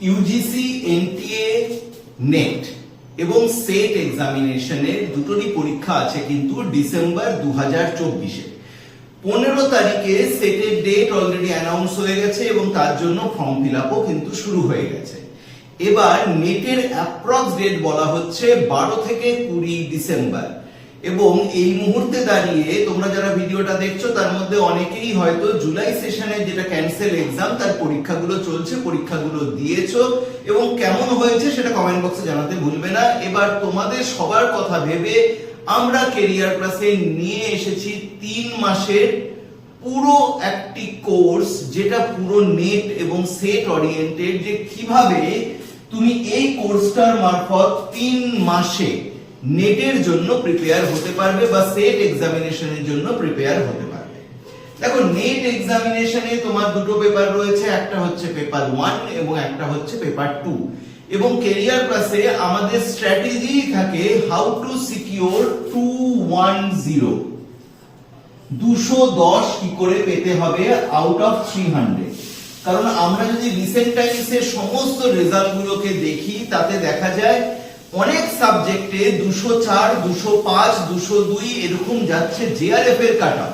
UGC NTA NET এবং SET এক্সামিনেশনের দুটোরই পরীক্ষা আছে কিন্তু ডিসেম্বর দু হাজার চব্বিশে। পনেরো তারিখে সেটের ডেট অলরেডি অ্যানাউন্স হয়ে গেছে এবং তার জন্য ফর্ম ফিল আপও কিন্তু শুরু হয়ে গেছে। এবার নেটের অ্যাপ্রক্স ডেট বলা হচ্ছে বারো থেকে কুড়ি ডিসেম্বর এবং এই মুহূর্তে দাঁড়িয়ে তোমরা যারা ভিডিওটা দেখছ, তার মধ্যে অনেকেই হয়তো জুলাই সেশনে যেটা ক্যান্সেল এক্সাম তার পরীক্ষাগুলো চলছে, পরীক্ষাগুলো দিয়েছ, এবং কেমন হয়েছে সেটা কমেন্ট বক্সে জানাতে ভুলবে না। এবার তোমাদের সবার কথা ভেবে আমরা কেরিয়ার ক্লাসে নিয়ে এসেছি তিন মাসের পুরো একটি কোর্স যেটা পুরো নেট এবং সেট অরিয়েন্টেড যে কীভাবে তুমি এই কোর্সটার মারফত তিন মাসে নেটের জন্য প্রিপেয়ার হতে পারবে বা সেট এক্সামিনেশনের জন্য প্রিপেয়ার হতে পারবে। দেখো নেট এক্সামিনেশনে তোমার দুটো পেপার রয়েছে, একটা হচ্ছে পেপার ওয়ান এবং একটা হচ্ছে পেপার টু এবং কেরিয়ার প্লাসে আমাদের স্ট্র্যাটেজি থাকে how to secure two one zero দুশো দশ কি করে পেতে হবে আউট অফ থ্রি হান্ড্রেড কারণ আমরা যদি রিসেন্ট টাইমসের সমস্ত রেজাল্ট গুলোকে দেখি, তাতে দেখা যায় অনেক সাবজেক্টে দুশো চার, দুশো পাঁচ, দুশো দুই এরকম যাচ্ছে জেআরএফ এর কাটা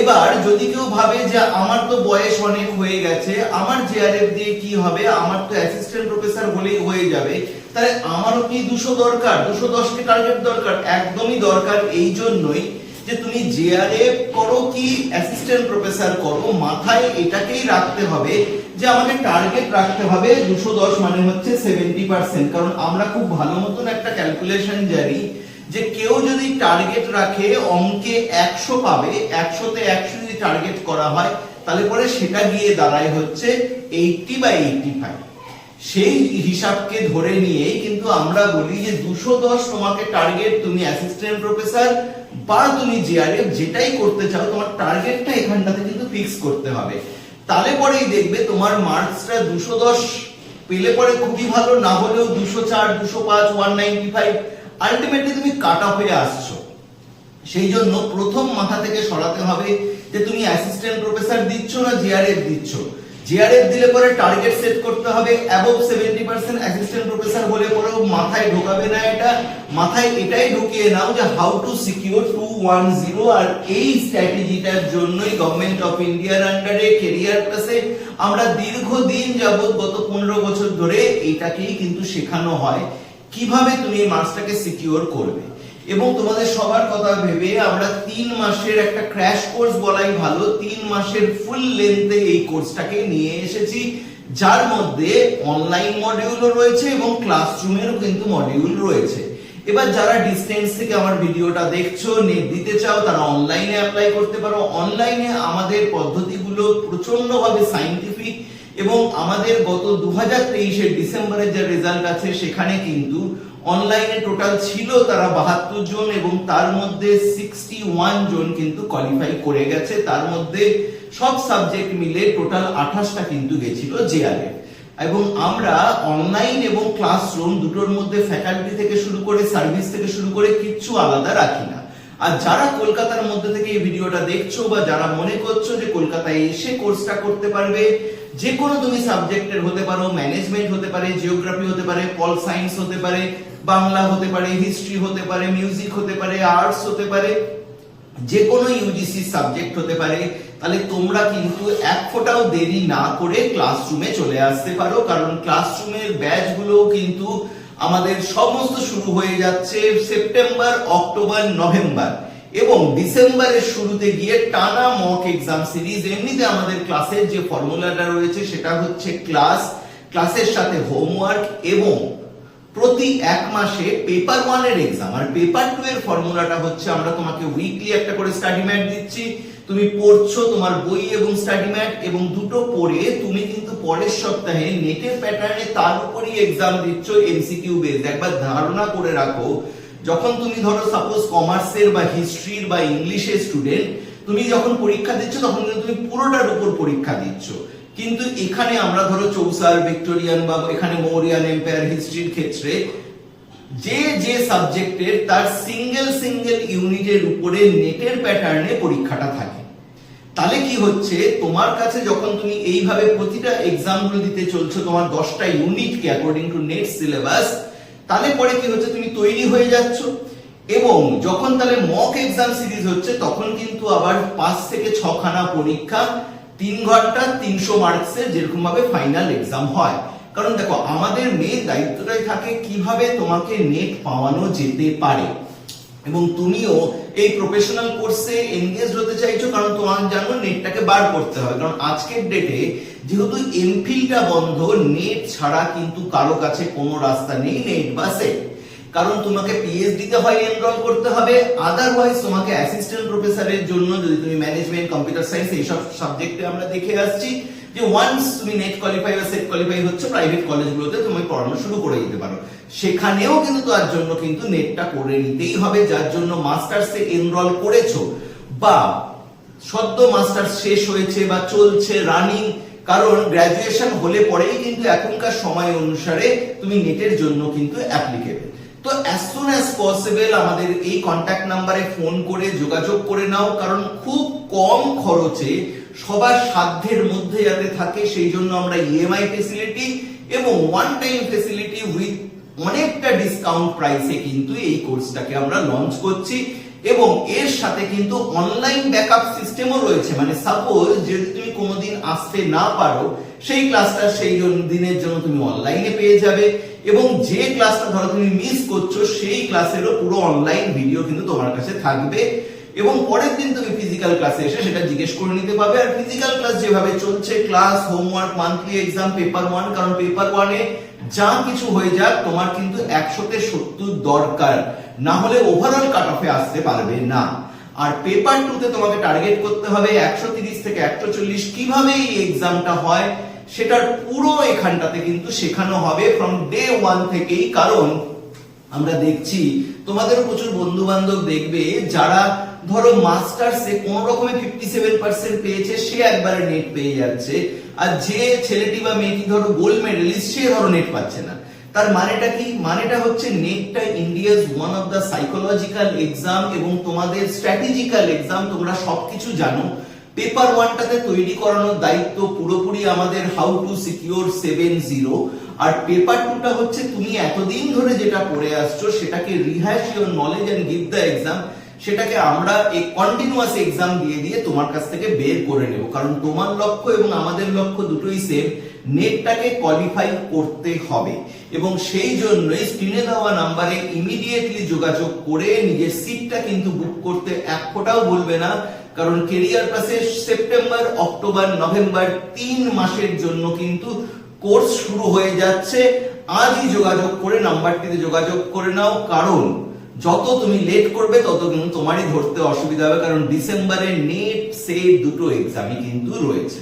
এবার যদি কেউ ভাবে যে আমার তো বয়স অনেক হয়ে গেছে, আমার জেআরএফ দিয়ে কি হবে? আমার তো অ্যাসিস্ট্যান্ট প্রফেসর হলেই হয়ে যাবে। তাহলে আমারও কি দুশো দরকার? দুশো দশকে টার্গেট দরকার? একদমই দরকার এই জন্যই যে তুমি জেআরএফ করো কি অ্যাসিস্ট্যান্ট প্রফেসর করো, মাথায় এটাকেই রাখতে হবে যে আমাকে টার্গেট রাখতে হবে দুশো দশ মানে হচ্ছে সেভেন্টি পার্সেন্ট কারণ আমরা খুব ভালো মতন একটা ক্যালকুলেশন জানি যে কেউ যদি টার্গেট রাখে, অঙ্কে একশো পাবে, একশোতে একশো যদি টার্গেট করা হয়, তাহলে পরে সেটা গিয়ে দাঁড়ায় হচ্ছে এইটটি বা এইটটি ফাইভ সেই হিসাবকে ধরে নিয়েই কিন্তু আমরা বলি যে দুশো দশ তোমাকে টার্গেট তুমি অ্যাসিস্ট্যান্ট প্রফেসর বা তুমি জিআরএফ যেটাই করতে চাও, তোমার টার্গেটটা এখানটাতে কিন্তু ফিক্স করতে হবে। তাহলে পরেই দেখবে তোমার মার্কসটা দুশো দশ পেলে পরে খুবই ভালো, না হলেও দুশো চার, দুশো পাঁচ ওয়ান নাইনটি ফাইভ আলটিমেটলি তুমি কাট অফ হয়ে আসছো। সেই জন্য প্রথম মাথা থেকে সরাতে হবে যে তুমি অ্যাসিস্ট্যান্ট প্রফেসর দিচ্ছ না জিআরএফ দিচ্ছ। জিআরএফ দিলে পরে টার্গেট সেট করতে হবে above seventy percent assistant professor বলে পরেও মাথায় ঢোকাবে না এটা। মাথায় এটাই ঢুকিয়ে নাও যে how to secure two one zero আর এই স্ট্র্যাটেজিটার জন্যই গভর্নমেন্ট অফ ইন্ডিয়ার আন্ডারে কেরিয়ার প্লাসে আমরা দীর্ঘদিন যাবত গত পনেরো বছর ধরে এটাকেই কিন্তু শেখানো হয়। কীভাবে তুমি এই মার্কসটাকে সিকিউর করবে? এবং তোমাদের সবার কথা ভেবে আমরা তিন মাসের একটা ক্র্যাশ কোর্স বলাই ভালো। তিন মাসের ফুল লেন্থে এই কোর্সটাকে নিয়ে এসেছি, যার মধ্যে অনলাইন মডিউলও রয়েছে এবং ক্লাসরুমেরও কিন্তু মডিউল রয়েছে। এবার যারা ডিস্টেন্স থেকে আমার ভিডিওটা দেখছ নেট দিতে চাও, তারা অনলাইনে অ্যাপ্লাই করতে পারো। অনলাইনে আমাদের পদ্ধতিগুলো প্রচন্ডভাবে সাইন্টিফিক এবং আমাদের গত দু হাজার তেইশের ডিসেম্বরের যে রেজাল্ট আছে, সেখানে কিন্তু অনলাইনে টোটাল ছিল তারা বাহাত্তর জন এবং তার মধ্যে সিক্সটি ওয়ান জন কিন্তু কোয়ালিফাই করে গেছে। তার মধ্যে সব সাবজেক্ট মিলে টোটাল আঠাশটা কিন্তু গেছিল জেআরএফ এবং আমরা অনলাইন এবং ক্লাসরুম দুটোর মধ্যে ফ্যাকাল্টি থেকে শুরু করে সার্ভিস থেকে শুরু করে কিচ্ছু আলাদা রাখি না। আর যারা কলকাতার মধ্যে থেকে এই ভিডিওটা দেখছ বা যারা মনে করছ যে কলকাতায় এসে কোর্সটা করতে পারবে যে কোনো তুমি সাবজেক্টের হতে পারো ম্যানেজমেন্ট হতে পারে জিওগ্রাফি হতে পারে পল সায়েন্স হতে পারে বাংলা হতে পারে হিস্ট্রি হতে পারে মিউজিক হতে পারে আর্টস হতে পারে যে কোনো ইউজিসি সাবজেক্ট হতে পারে, তাহলে তোমরা কিন্তু এক ফোঁটাও দেরি না করে ক্লাসরুমে চলে আসতে পারো, কারণ ক্লাসরুমের ব্যাচগুলো কিন্তু আমাদের সমস্ত শুরু হয়ে যাচ্ছে সেপ্টেম্বর অক্টোবর নভেম্বর এবং ডিসেম্বরের শুরুতে গিয়ে টানা মক এক্সাম সিরিজ এমনিতে আমাদের ক্লাসের যে ফর্মুলাটা রয়েছে সেটা হচ্ছে ক্লাস ক্লাসের সাথে হোমওয়ার্ক এবং প্রতি এক মাসে পেপার ওয়ানের এক্সাম আর পেপার টু এর ফর্মুলাটা হচ্ছে, আমরা তোমাকে উইকলি একটা করে স্টাডি ম্যাট দিচ্ছি। তুমি পড়ছো তোমার বই এবং স্টাডি ম্যাট এবং দুটো পড়ে তুমি কিন্তু পরের সপ্তাহে নেটের প্যাটার্নে তার উপরই এক্সাম দিচ্ছ এমসিকিউ বেস একবার ধারণা করে রাখো, যখন তুমি ধরো সাপোজ কমার্সের বা হিস্ট্রির বা ইংলিশের স্টুডেন্ট তুমি যখন পরীক্ষা দিচ্ছ, তখন কিন্তু তুমি পুরোটার উপর পরীক্ষা দিচ্ছ। কিন্তু এখানে আমরা ধরো চৌসার, ভিক্টোরিয়ান বা এখানে মৌরিয়ান এম্পায়ার হিস্ট্রির ক্ষেত্রে যে যে সাবজেক্টের তার সিঙ্গেল সিঙ্গেল ইউনিটের উপরে নেটের প্যাটার্নে পরীক্ষাটা থাকে। তাহলে কি হচ্ছে? তোমার কাছে যখন তুমি এইভাবে প্রতিটা এক্সামগুলো দিতে চলছো, তোমার দশটা ইউনিটকে অ্যাকর্ডিং টু নেট সিলেবাস তাহলে পরে কি হচ্ছে? তুমি তৈরি হয়ে যাচ্ছ। এবং যখন তাহলে মক এক্সাম সিরিজ হচ্ছে, তখন কিন্তু আবার পাঁচ থেকে ছখানা পরীক্ষা তিন ঘণ্টা তিনশো মার্কসের যেরকম ভাবে ফাইনাল এক্সাম হয়। কারণ দেখো, আমাদের মেন দায়িত্বটাই থাকে কীভাবে তোমাকে নেট পাওয়ানো যেতে পারে। এবং তুমিও এই প্রফেশনাল কোর্সে এনগেজ হতে চাইছো কারণ তোমার জানো নেটটাকে বার করতে হবে। কারণ আজকের ডেটে যেহেতু এমফিলটা বন্ধ নেট ছাড়া কিন্তু কারও কাছে কোনো রাস্তা নেই নেট বা সেট কারণ তোমাকে পিএইচডি তে হয় এনরোল করতে হবে আদারওয়াইজ তোমাকে অ্যাসিস্ট্যান্ট প্রফেসরের জন্য যদি তুমি ম্যানেজমেন্ট কম্পিউটার সায়েন্স এইসব সাবজেক্টে আমরা দেখে আসছি, যে ওয়ান্স তুমি নেট কোয়ালিফাই বা সেট কোয়ালিফাই হচ্ছে প্রাইভেট কলেজগুলোতে তুমি পড়ানো শুরু করে দিতে পারো। সেখানেও কিন্তু তার জন্য কিন্তু নেটটা করে নিতেই হবে, যার জন্য মাস্টার্সে এনরোল করেছ, বা সদ্য মাস্টার্স শেষ হয়েছে বা চলছে রানিং কারণ গ্রাজুয়েশন হলে পরেই কিন্তু এখনকার সময় অনুসারে তুমি নেটের জন্য কিন্তু অ্যাপ্লিকেবল তো অ্যাজ সুন অ্যাজ পসিবল আমাদের এই কন্ট্যাক্ট নাম্বারে ফোন করে যোগাযোগ করে নাও, কারণ খুব কম খরচে সবার সাধ্যের মধ্যে যাতে থাকে, সেই জন্য আমরা ইএমআই ফেসিলিটি এবং ওয়ান টাইম ফেসিলিটি উইথ অনেকটা ডিসকাউন্ট প্রাইসে কিন্তু এই কোর্সটাকে আমরা লঞ্চ করছি। এবং এর সাথে কিন্তু অনলাইন ব্যাকআপ সিস্টেমও রয়েছে। মানে সাপোজ যদি তুমি কোনোদিন আসতে না পারো সেই ক্লাসটা সেই দিনের জন্য তুমি অনলাইনে পেয়ে যাবে এবং যে ক্লাসটা ধরো তুমি মিস করছ, সেই ক্লাসেরও পুরো অনলাইন ভিডিও কিন্তু তোমার কাছে থাকবে এবং পরের দিন তুমি ফিজিক্যাল ক্লাসে এসে সেটা জিজ্ঞেস করে নিতে পারবে। আর ফিজিক্যাল ক্লাস যেভাবে চলছে class homework monthly exam paper one কারণ পেপার ওয়ানে যা কিছু হয়ে যাক, তোমার কিন্তু একশোতে সত্তর দরকার। না হলে ওভারঅল কাট অফে আসতে পারবে না। আর পেপার টুতে তোমাকে টার্গেট করতে হবে একশো তিরিশ থেকে একশো চল্লিশ। কীভাবে এই এক্সামটা হয়? সেটার পুরো এখানটাতে কিন্তু শেখানো হবে ফ্রম ডে ওয়ান থেকেই। কারণ আমরা দেখছি, তোমাদের প্রচুর বন্ধু বান্ধব দেখবে, যারা ধরো মাস্টার্সে কোন রকমে ফিফটি সেভেন পার্সেন্ট পেয়েছে, সে একবারে নেট পেয়ে যাচ্ছে। আর যে ছেলেটি বা মেয়েটি ধরো গোল্ড মেডেলিস্ট সে ধরো নেট পাচ্ছে না। তার মানেটা কি? মানেটা হচ্ছে নেটটা India's one of the psychological exam এবং তোমাদের স্ট্র্যাটেজিক্যাল এক্সাম তোমরা সবকিছু জানো। পেপার ওয়ানটাতে তৈরি করানোর দায়িত্ব পুরোপুরি আমাদের how to secure seven zero R paper টুটা হচ্ছে তুমি এতদিন ধরে যেটা পড়ে আসছো, সেটাকে rehash your knowledge and give the exam সেটাকে আমরা এই কন্টিনিউয়াস এক্সাম দিয়ে দিয়ে তোমার কাছ থেকে বের করে নেব। কারণ তোমার লক্ষ্য এবং আমাদের লক্ষ্য দুটোই সেম নেটটাকে কোয়ালিফাই করতে হবে। এবং সেই জন্যই স্ক্রিনে দেওয়া নাম্বারে ইমিডিয়েটলি যোগাযোগ করে নিজের সিটটা কিন্তু বুক করতে এক ফোঁটাও বলবে না। কারণ কেরিয়ার প্লাসে সেপ্টেম্বর অক্টোবর নভেম্বর তিন মাসের জন্য কিন্তু কোর্স শুরু হয়ে যাচ্ছে। আজই যোগাযোগ করে নাম্বারটিতে যোগাযোগ করে নাও। কারণ যত তুমি লেট করবে, তত কিন্তু তোমারই ধরতে অসুবিধা হবে। কারণ ডিসেম্বরে নেট সেট দুটো এক্সামই কিন্তু রয়েছে।